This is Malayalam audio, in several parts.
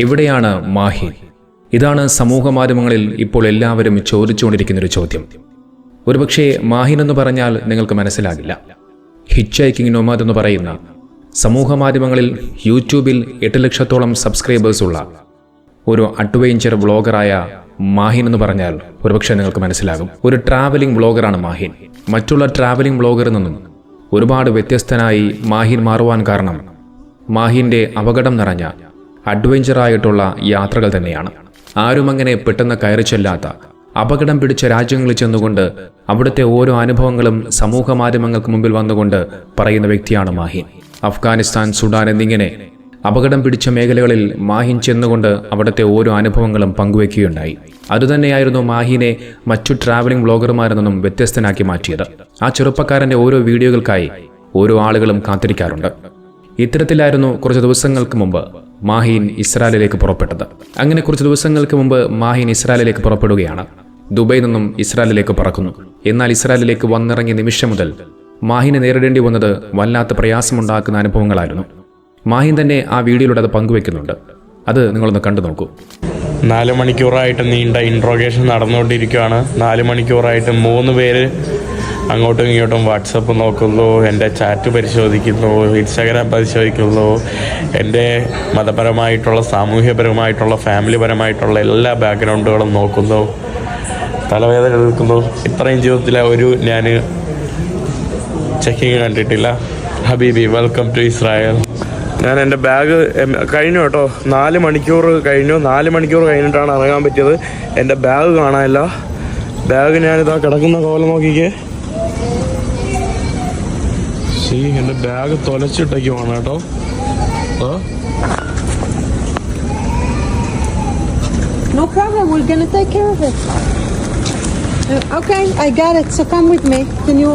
എവിടെയാണ് മാഹി? ഇതാണ് സമൂഹ മാധ്യമങ്ങളിൽ ഇപ്പോൾ എല്ലാവരും ചോദിച്ചുകൊണ്ടിരിക്കുന്ന ഒരു ചോദ്യം. ഒരുപക്ഷെ മാഹിൻ എന്ന് പറഞ്ഞാൽ നിങ്ങൾക്ക് മനസ്സിലാകില്ല. ഹിച്ച് ഹൈക്കിംഗ് നൊമാദ് എന്ന് പറയുന്ന സമൂഹ മാധ്യമങ്ങളിൽ യൂട്യൂബിൽ എട്ട് ലക്ഷത്തോളം സബ്സ്ക്രൈബേഴ്സ് ഉള്ള ഒരു അഡ്വഞ്ചർ വ്ളോഗറായ മാഹിൻ എന്ന് പറഞ്ഞാൽ ഒരുപക്ഷെ നിങ്ങൾക്ക് മനസ്സിലാകും. ഒരു ട്രാവലിംഗ് വ്ളോഗറാണ് മാഹിൻ. മറ്റുള്ള ട്രാവലിംഗ് വ്ളോഗറിൽ നിന്നും ഒരുപാട് വ്യത്യസ്തനായി മാഹിൻ മാറുവാൻ കാരണം മാഹിന്റെ അപകടം നിറഞ്ഞ അഡ്വഞ്ചറായിട്ടുള്ള യാത്രകൾ തന്നെയാണ്. ആരും അങ്ങനെ പെട്ടെന്ന് കയറി ചെല്ലാത്ത അപകടം പിടിച്ച രാജ്യങ്ങളിൽ ചെന്നുകൊണ്ട് അവിടുത്തെ ഓരോ അനുഭവങ്ങളും സമൂഹ മാധ്യമങ്ങൾക്ക് മുമ്പിൽ വന്നുകൊണ്ട് പറയുന്ന വ്യക്തിയാണ് മാഹിൻ. അഫ്ഗാനിസ്ഥാൻ സുഡാൻ എന്നിങ്ങനെ അപകടം പിടിച്ച മേഖലകളിൽ മാഹിൻ ചെന്നുകൊണ്ട് അവിടുത്തെ ഓരോ അനുഭവങ്ങളും പങ്കുവെക്കുകയുണ്ടായി. അതുതന്നെയായിരുന്നു മാഹിനെ മറ്റു ട്രാവലിംഗ് വ്ളോഗർമാരിൽ നിന്നും വ്യത്യസ്തനാക്കി മാറ്റിയത്. ആ ചെറുപ്പക്കാരന്റെ ഓരോ വീഡിയോകൾക്കായി ഓരോ ആളുകളും കാത്തിരിക്കാറുണ്ട്. ഇത്തരത്തിലായിരുന്നു കുറച്ച് ദിവസങ്ങൾക്ക് മുമ്പ് മാഹിൻ ഇസ്രായേലിലേക്ക് പുറപ്പെട്ടത്. അങ്ങനെ കുറച്ച് ദിവസങ്ങൾക്ക് മുമ്പ് മാഹീൻ ഇസ്രായേലിലേക്ക് പുറപ്പെടുകയാണ്. ദുബൈയിൽ നിന്നും ഇസ്രായേലിലേക്ക് പറക്കുന്നു. എന്നാൽ ഇസ്രായേലിലേക്ക് വന്നിറങ്ങിയ നിമിഷം മുതൽ മാഹിനെ നേരിടേണ്ടി വന്നത് വല്ലാത്ത പ്രയാസമുണ്ടാക്കുന്ന അനുഭവങ്ങളായിരുന്നു. മാഹിൻ തന്നെ ആ വീഡിയോയിലൂടെ അത് പങ്കുവെക്കുന്നുണ്ട്. അത് നിങ്ങളൊന്ന് കണ്ടു നോക്കൂ. നാല് മണിക്കൂറായിട്ട് നീണ്ട ഇൻട്രോഗേഷൻ നടന്നുകൊണ്ടിരിക്കുകയാണ്. നാല് മണിക്കൂറായിട്ട് മൂന്ന് പേര് അങ്ങോട്ടും ഇങ്ങോട്ടും വാട്സപ്പ് നോക്കുന്നു എന്റെ ചാറ്റ് പരിശോധിക്കുന്നു ഇൻസ്റ്റാഗ്രാം പരിശോധിക്കുന്നു. എന്റെ മതപരമായിട്ടുള്ള സാമൂഹ്യപരമായിട്ടുള്ള ഫാമിലി പരമായിട്ടുള്ള എല്ലാ ബാക്ക്ഗ്രൗണ്ടുകളും നോക്കുന്നു. തലവേദന എടുക്കുന്നു ഇത്രയും ജീവിതത്തിലെ ഒരു ഞാൻ ചെക്കിങ് കണ്ടിട്ടില്ല. ഹബീബി വെൽക്കം ടു ഇസ്രായേൽ ഞാൻ എന്റെ ബാഗ് കഴിഞ്ഞു കേട്ടോ. നാല് മണിക്കൂർ കഴിഞ്ഞു. നാല് മണിക്കൂർ കഴിഞ്ഞിട്ടാണ് ഇറങ്ങാൻ പറ്റിയത്. എന്റെ ബാഗ് കാണാനില്ല. ബാഗ് ഞാനിതാ കിടക്കുന്ന കോലം നോക്കിക്കേ. ശീ എന്റെ ബാഗ് തൊലച്ചിട്ടേക്കുവാണ് കേട്ടോ ആ No problem. We're gonna take care of it. Uh, okay, I got it. So come with me. Can you?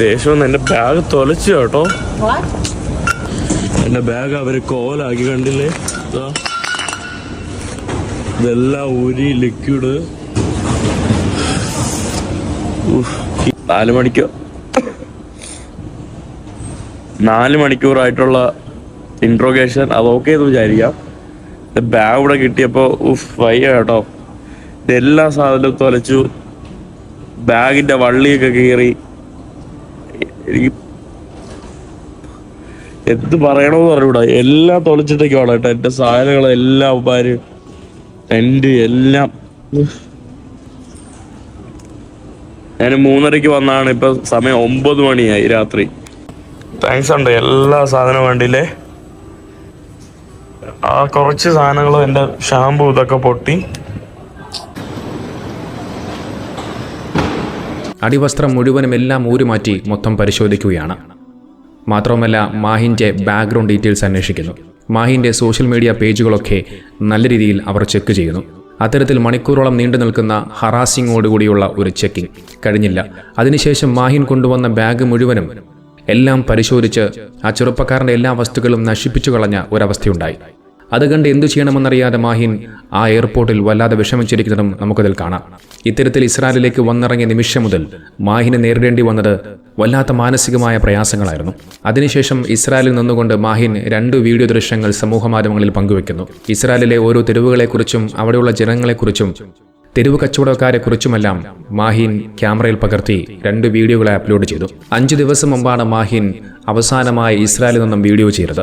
ദേഷ്യം ഒന്ന് ബാഗ് തൊലച്ചു കേട്ടോ എന്റെ ബാഗ് അവർ കോലാക്കി കണ്ടില്ലേ. ഇതെല്ലാം ഊരി ലിക്വിഡ് നാല് മണിക്കൂർ നാല് മണിക്കൂറായിട്ടുള്ള ഇൻട്രോഗേഷൻ അത് ഓക്കെ എന്ന് വിചാരിക്കാം ബാഗ് ഇവിടെ കിട്ടിയപ്പോൾ ഉഫ് വയ്യ കേട്ടോ. ഇതെല്ലാ സാധനവും തൊലച്ചു. ബാഗിന്റെ വള്ളിയൊക്കെ കീറി. എന്ത് പറയണമെന്ന് പറഞ്ഞൂടാ എല്ലാം തൊളിച്ചിട്ടൊക്കെയാണ് കേട്ടോ. എന്റെ സാധനങ്ങൾ എല്ലാം അവന്മാര് ടെന്റ് എല്ലാം. ഞാൻ മൂന്നരക്ക് വന്നാണ്. ഇപ്പൊ സമയം ഒമ്പത് മണിയായി രാത്രി. താങ്ക്സ് ഉണ്ട്. എല്ലാ സാധനവും വേണ്ടിയില്ലേ ആ കുറച്ച് സാധനങ്ങളും എന്റെ ഷാമ്പു ഇതൊക്കെ പൊട്ടി. അടിവസ്ത്രം മുഴുവനും എല്ലാം ഊരുമാറ്റി മൊത്തം പരിശോധിക്കുകയാണ്. മാത്രവുമല്ല മാഹിന്റെ ബാക്ക്ഗ്രൗണ്ട് ഡീറ്റെയിൽസ് അന്വേഷിക്കുന്നു. മാഹിന്റെ സോഷ്യൽ മീഡിയ പേജുകളൊക്കെ നല്ല രീതിയിൽ അവർ ചെക്ക് ചെയ്യുന്നു. അത്തരത്തിൽ മണിക്കൂറോളം നീണ്ടു നിൽക്കുന്ന ഹറാസിങ്ങോടുകൂടിയുള്ള ഒരു ചെക്കിംഗ് കഴിഞ്ഞില്ല. അതിനുശേഷം മാഹിൻ കൊണ്ടുവന്ന ബാഗ് മുഴുവനും എല്ലാം പരിശോധിച്ച് ആ ചെറുപ്പക്കാരന്റെ എല്ലാ വസ്തുക്കളും നശിപ്പിച്ചു കളഞ്ഞ ഒരവസ്ഥയുണ്ടായി. അത് കണ്ട് എന്തു ചെയ്യണമെന്നറിയാതെ മാഹിൻ ആ എയർപോർട്ടിൽ വല്ലാതെ വിഷമിച്ചിരിക്കുന്നതും നമുക്കതിൽ കാണാം. ഇത്തരത്തിൽ ഇസ്രായേലിലേക്ക് വന്നിറങ്ങിയ നിമിഷം മുതൽ മാഹിനെ നേരിടേണ്ടി വന്നത് വല്ലാത്ത മാനസികമായ പ്രയാസങ്ങളായിരുന്നു. അതിനുശേഷം ഇസ്രായേലിൽ നിന്നുകൊണ്ട് മാഹിൻ രണ്ട് വീഡിയോ ദൃശ്യങ്ങൾ സമൂഹമാധ്യമങ്ങളിൽ പങ്കുവെക്കുന്നു. ഇസ്രായേലിലെ ഓരോ തെരുവുകളെക്കുറിച്ചും അവിടെയുള്ള ജനങ്ങളെക്കുറിച്ചും തെരുവ് കച്ചവടക്കാരെക്കുറിച്ചുമെല്ലാം മാഹിൻ ക്യാമറയിൽ പകർത്തി രണ്ട് വീഡിയോകളെ അപ്ലോഡ് ചെയ്തു. അഞ്ച് ദിവസം മുമ്പാണ് മാഹിൻ അവസാനമായി ഇസ്രായേലിൽ നിന്നും വീഡിയോ ചെയ്തത്.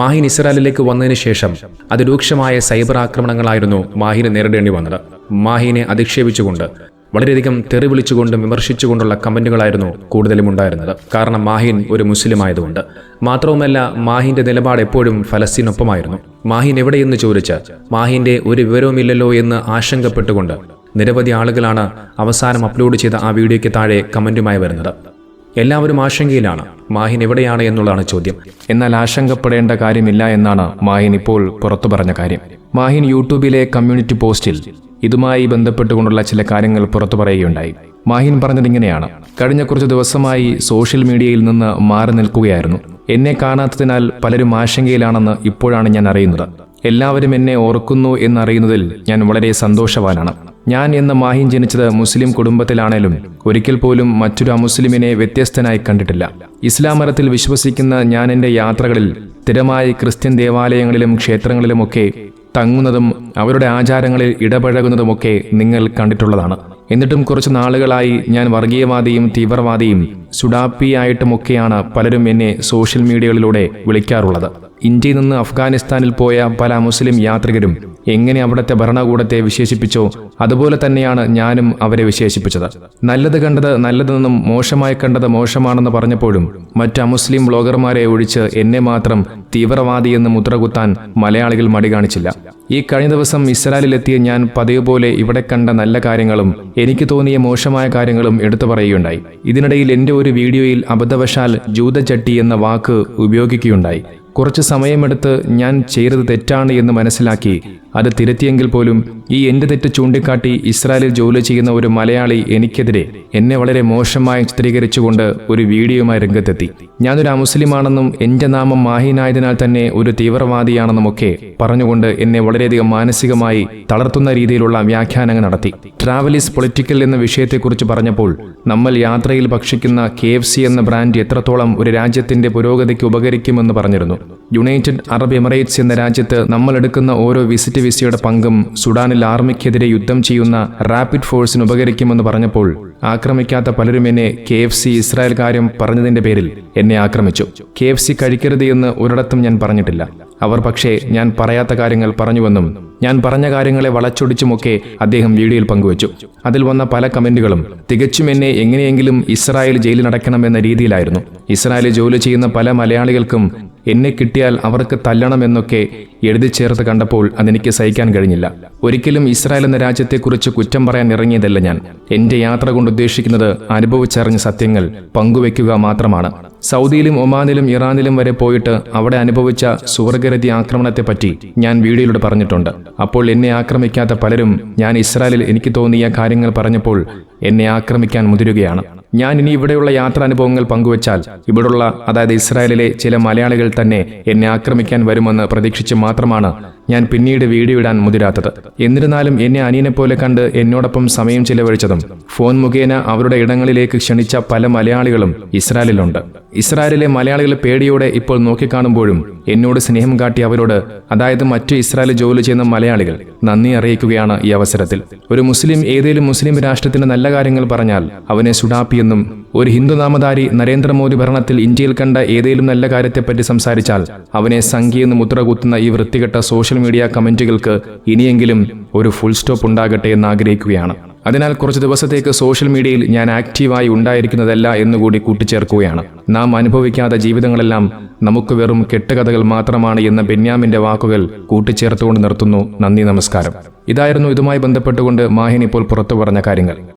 മാഹിൻ ഇസ്രായേലിലേക്ക് വന്നതിന് ശേഷം അതിരൂക്ഷമായ സൈബർ ആക്രമണങ്ങളായിരുന്നു മാഹിന് നേരിടേണ്ടി വന്നത്. മാഹിനെ അധിക്ഷേപിച്ചുകൊണ്ട് വളരെയധികം തെറി വിളിച്ചുകൊണ്ടും വിമർശിച്ചുകൊണ്ടുള്ള കമന്റുകളായിരുന്നു കൂടുതലും ഉണ്ടായിരുന്നത്. കാരണം മാഹിൻ ഒരു മുസ്ലിം ആയതുകൊണ്ട് മാത്രവുമല്ല മാഹിന്റെ നിലപാട് എപ്പോഴും ഫലസ്തീനൊപ്പമായിരുന്നു. മാഹിൻ എവിടെയെന്ന് ചോദിച്ച് മാഹിന്റെ ഒരു വിവരവുമില്ലല്ലോ എന്ന് ആശങ്കപ്പെട്ടുകൊണ്ട് നിരവധി ആളുകളാണ് അവസാനം അപ്ലോഡ് ചെയ്ത ആ വീഡിയോയ്ക്ക് താഴെ കമന്റുമായി വരുന്നത്. എല്ലാവരും ആശങ്കയിലാണ്. മാഹിൻ എവിടെയാണ് എന്നുള്ളതാണ് ചോദ്യം. എന്നാൽ ആശങ്കപ്പെടേണ്ട കാര്യമില്ല എന്നാണ് മാഹിൻ ഇപ്പോൾ പുറത്തു പറഞ്ഞ കാര്യം. മാഹിൻ യൂട്യൂബിലെ കമ്മ്യൂണിറ്റി പോസ്റ്റിൽ ഇതുമായി ബന്ധപ്പെട്ടുകൊണ്ടുള്ള ചില കാര്യങ്ങൾ പുറത്തു പറയുകയുണ്ടായി. മാഹിൻ പറഞ്ഞത് ഇങ്ങനെയാണ്. കഴിഞ്ഞ കുറച്ച് ദിവസമായി സോഷ്യൽ മീഡിയയിൽ നിന്ന് മാറി നിൽക്കുകയായിരുന്നു. എന്നെ കാണാത്തതിനാൽ പലരും ആശങ്കയിലാണെന്ന് ഇപ്പോഴാണ് ഞാൻ അറിയുന്നത്. എല്ലാവരും എന്നെ ഓർക്കുന്നു എന്നറിയുന്നതിൽ ഞാൻ വളരെ സന്തോഷവാനാണ്. ഞാൻ എന്ന മാഹിൻ ജനിച്ചത് മുസ്ലിം കുടുംബത്തിലാണേലും ഒരിക്കൽ പോലും മറ്റൊരു അമുസ്ലിമിനെ വ്യത്യസ്തനായി കണ്ടിട്ടില്ല. ഇസ്ലാം മതത്തിൽ വിശ്വസിക്കുന്ന ഞാൻ എന്റെ യാത്രകളിൽ സ്ഥിരമായി ക്രിസ്ത്യൻ ദേവാലയങ്ങളിലും ക്ഷേത്രങ്ങളിലുമൊക്കെ തങ്ങുന്നതും അവരുടെ ആചാരങ്ങളിൽ ഇടപഴകുന്നതുമൊക്കെ നിങ്ങൾ കണ്ടിട്ടുള്ളതാണ്. എന്നിട്ടും കുറച്ച് നാളുകളായി ഞാൻ വർഗീയവാദിയും തീവ്രവാദിയും സുഡാപ്പിയായിട്ടുമൊക്കെയാണ് പലരും എന്നെ സോഷ്യൽ മീഡിയകളിലൂടെ വിളിക്കാറുള്ളത്. ഇന്ത്യയിൽ നിന്ന് അഫ്ഗാനിസ്ഥാനിൽ പോയ പല മുസ്ലിം യാത്രികരും എങ്ങനെ അവിടുത്തെ ഭരണകൂടത്തെ വിശേഷിപ്പിച്ചോ അതുപോലെ തന്നെയാണ് ഞാനും അവരെ വിശേഷിപ്പിച്ചത്. നല്ലത് കണ്ടത് നല്ലതെന്നും മോശമായി കണ്ടത് മോശമാണെന്ന് പറഞ്ഞപ്പോഴും മറ്റ് അമുസ്ലിം ബ്ലോഗർമാരെ ഒഴിച്ച് എന്നെ മാത്രം തീവ്രവാദിയെന്ന് മുദ്രകുത്താൻ മലയാളികൾ മടി കാണിച്ചില്ല. ഈ കഴിഞ്ഞ ദിവസം ഇസ്രായേലിലെത്തിയ ഞാൻ പതിവ് പോലെ ഇവിടെ കണ്ട നല്ല കാര്യങ്ങളും എനിക്ക് തോന്നിയ മോശമായ കാര്യങ്ങളും എടുത്തു പറയുകയുണ്ടായി. ഇതിനിടയിൽ എന്റെ ഒരു വീഡിയോയിൽ അബദ്ധവശാൽ ജൂതചട്ടി എന്ന വാക്ക് ഉപയോഗിക്കുകയുണ്ടായി. കുറച്ച് സമയമെടുത്ത് ഞാൻ ചെയ്തത് തെറ്റാണ് എന്ന് മനസ്സിലാക്കി. അത് തിരുത്തിയെങ്കിൽ പോലും ഈ എന്റെ തെറ്റ് ചൂണ്ടിക്കാട്ടി ഇസ്രായേലിൽ ജോലി ചെയ്യുന്ന ഒരു മലയാളി എനിക്കെതിരെ എന്നെ വളരെ മോശമായി ചിത്രീകരിച്ചുകൊണ്ട് ഒരു വീഡിയോയുമായി രംഗത്തെത്തി. ഞാനൊരു അമുസ്ലിമാണെന്നും എന്റെ നാമം മാഹിനായതിനാൽ തന്നെ ഒരു തീവ്രവാദിയാണെന്നുമൊക്കെ പറഞ്ഞുകൊണ്ട് എന്നെ വളരെയധികം മാനസികമായി തളർത്തുന്ന രീതിയിലുള്ള വ്യാഖ്യാനങ്ങൾ നടത്തി. ട്രാവൽ ഈസ് പൊളിറ്റിക്കൽ എന്ന വിഷയത്തെക്കുറിച്ച് പറഞ്ഞപ്പോൾ നമ്മൾ യാത്രയിൽ ഭക്ഷിക്കുന്ന കെ എന്ന ബ്രാൻഡ് എത്രത്തോളം ഒരു രാജ്യത്തിന്റെ പുരോഗതിക്ക് ഉപകരിക്കുമെന്ന് പറഞ്ഞിരുന്നു. യുണൈറ്റഡ് അറബ് എമിറേറ്റ്സ് എന്ന രാജ്യത്ത് നമ്മൾ എടുക്കുന്ന ഓരോ വിസിറ്റ് വിസയുടെ പങ്കും സുഡാനിൽ ആർമിക്കെതിരെ യുദ്ധം ചെയ്യുന്ന റാപ്പിഡ് ഫോഴ്സിന് ഉപകരിക്കുമെന്ന് പറഞ്ഞപ്പോൾ ആക്രമിക്കാത്ത പലരും എന്നെ കെ എഫ് സി ഇസ്രായേൽ കാര്യം പറഞ്ഞതിന്റെ പേരിൽ എന്നെ ആക്രമിച്ചു. കെ എഫ് സി കഴിക്കരുത് എന്ന് ഒരിടത്തും ഞാൻ പറഞ്ഞിട്ടില്ല. അവർ പക്ഷേ ഞാൻ പറയാത്ത കാര്യങ്ങൾ പറഞ്ഞുവെന്നും ഞാൻ പറഞ്ഞ കാര്യങ്ങളെ വളച്ചൊടിച്ചുമൊക്കെ അദ്ദേഹം വീഡിയോയിൽ പങ്കുവച്ചു. അതിൽ വന്ന പല കമന്റുകളും തികച്ചും എന്നെ എങ്ങനെയെങ്കിലും ഇസ്രായേൽ ജയിലിൽ അടയ്ക്കണമെന്ന രീതിയിലായിരുന്നു. ഇസ്രായേലിൽ ജോലി ചെയ്യുന്ന പല മലയാളികൾക്കും എന്നെ കിട്ടിയാൽ അവർക്ക് തല്ലണമെന്നൊക്കെ എഴുതി ചേർത്ത് കണ്ടപ്പോൾ അതെനിക്ക് സഹിക്കാൻ കഴിഞ്ഞില്ല. ഒരിക്കലും ഇസ്രായേൽ എന്ന രാജ്യത്തെക്കുറിച്ച് കുറ്റം പറയാൻ ഇറങ്ങിയതല്ല ഞാൻ. എന്റെ യാത്ര കൊണ്ട് ഉദ്ദേശിക്കുന്നത് അനുഭവിച്ചറിഞ്ഞ സത്യങ്ങൾ പങ്കുവെക്കുക മാത്രമാണ്. സൗദിയിലും ഒമാനിലും ഇറാനിലും വരെ പോയിട്ട് അവിടെ അനുഭവിച്ച സുവർഗരതി ആക്രമണത്തെപ്പറ്റി ഞാൻ വീഡിയോയിലൂടെ പറഞ്ഞിട്ടുണ്ട്. അപ്പോൾ എന്നെ ആക്രമിക്കാത്ത പലരും ഞാൻ ഇസ്രായേലിൽ എനിക്ക് തോന്നിയ കാര്യങ്ങൾ പറഞ്ഞപ്പോൾ എന്നെ ആക്രമിക്കാൻ മുതിരുകയാണ്. ഞാൻ ഇനി ഇവിടെയുള്ള യാത്രാനുഭവങ്ങൾ പങ്കുവച്ചാൽ ഇവിടുള്ള അതായത് ഇസ്രായേലിലെ ചില മലയാളികൾ തന്നെ എന്നെ ആക്രമിക്കാൻ വരുമെന്ന് പ്രതീക്ഷിച്ച് മാത്രമാണ് ഞാൻ പിന്നീട് വീഡിയോ ഇടാൻ മുതിരാത്തത്. എന്നിരുന്നാലും എന്നെ അനിയനെ പോലെ കണ്ട് എന്നോടൊപ്പം സമയം ചിലവഴിച്ചതും ഫോൺ മുഖേന അവരുടെ ഇടങ്ങളിലേക്ക് ക്ഷണിച്ച പല മലയാളികളും ഇസ്രായേലിലുണ്ട്. ഇസ്രായേലിലെ മലയാളികൾ പേടിയോടെ ഇപ്പോൾ നോക്കിക്കാണുമ്പോഴും എന്നോട് സ്നേഹം കാട്ടി അവരോട് അതായത് മറ്റു ഇസ്രായേലിൽ ജോലി ചെയ്യുന്ന മലയാളികൾ നന്ദി അറിയിക്കുകയാണ് ഈ അവസരത്തിൽ. ഒരു മുസ്ലിം ഏതേലും മുസ്ലിം രാഷ്ട്രത്തിന്റെ നല്ല കാര്യങ്ങൾ പറഞ്ഞാൽ അവനെ സുഡാപ്പിയെന്നും ഒരു ഹിന്ദു നാമധാരി നരേന്ദ്രമോദി ഭരണത്തിൽ ഇന്ത്യയിൽ കണ്ട ഏതെങ്കിലും നല്ല കാര്യത്തെപ്പറ്റി സംസാരിച്ചാൽ അവനെ സംഖ്യയെന്ന് മുദ്രകുത്തുന്ന ഈ വൃത്തികെട്ട സോഷ്യൽ മീഡിയ കമന്റുകൾക്ക് ഇനിയെങ്കിലും ഒരു ഫുൾ സ്റ്റോപ്പ് ഉണ്ടാകട്ടെ എന്ന് ആഗ്രഹിക്കുകയാണ്. അതിനാൽ കുറച്ച് ദിവസത്തേക്ക് സോഷ്യൽ മീഡിയയിൽ ഞാൻ ആക്റ്റീവായി ഉണ്ടായിരിക്കുന്നതല്ല എന്നുകൂടി കൂട്ടിച്ചേർക്കുകയാണ്. നാം അനുഭവിക്കാത്ത ജീവിതങ്ങളെല്ലാം നമുക്ക് വെറും കെട്ടുകഥകൾ മാത്രമാണ് എന്ന ബെന്യാമിന്റെ വാക്കുകൾ കൂട്ടിച്ചേർത്തുകൊണ്ട് നിർത്തുന്നു. നന്ദി നമസ്കാരം. ഇതായിരുന്നു ഇതുമായി ബന്ധപ്പെട്ടുകൊണ്ട് മാഹിൻ ഇപ്പോൾ പുറത്തു പറഞ്ഞ കാര്യങ്ങൾ.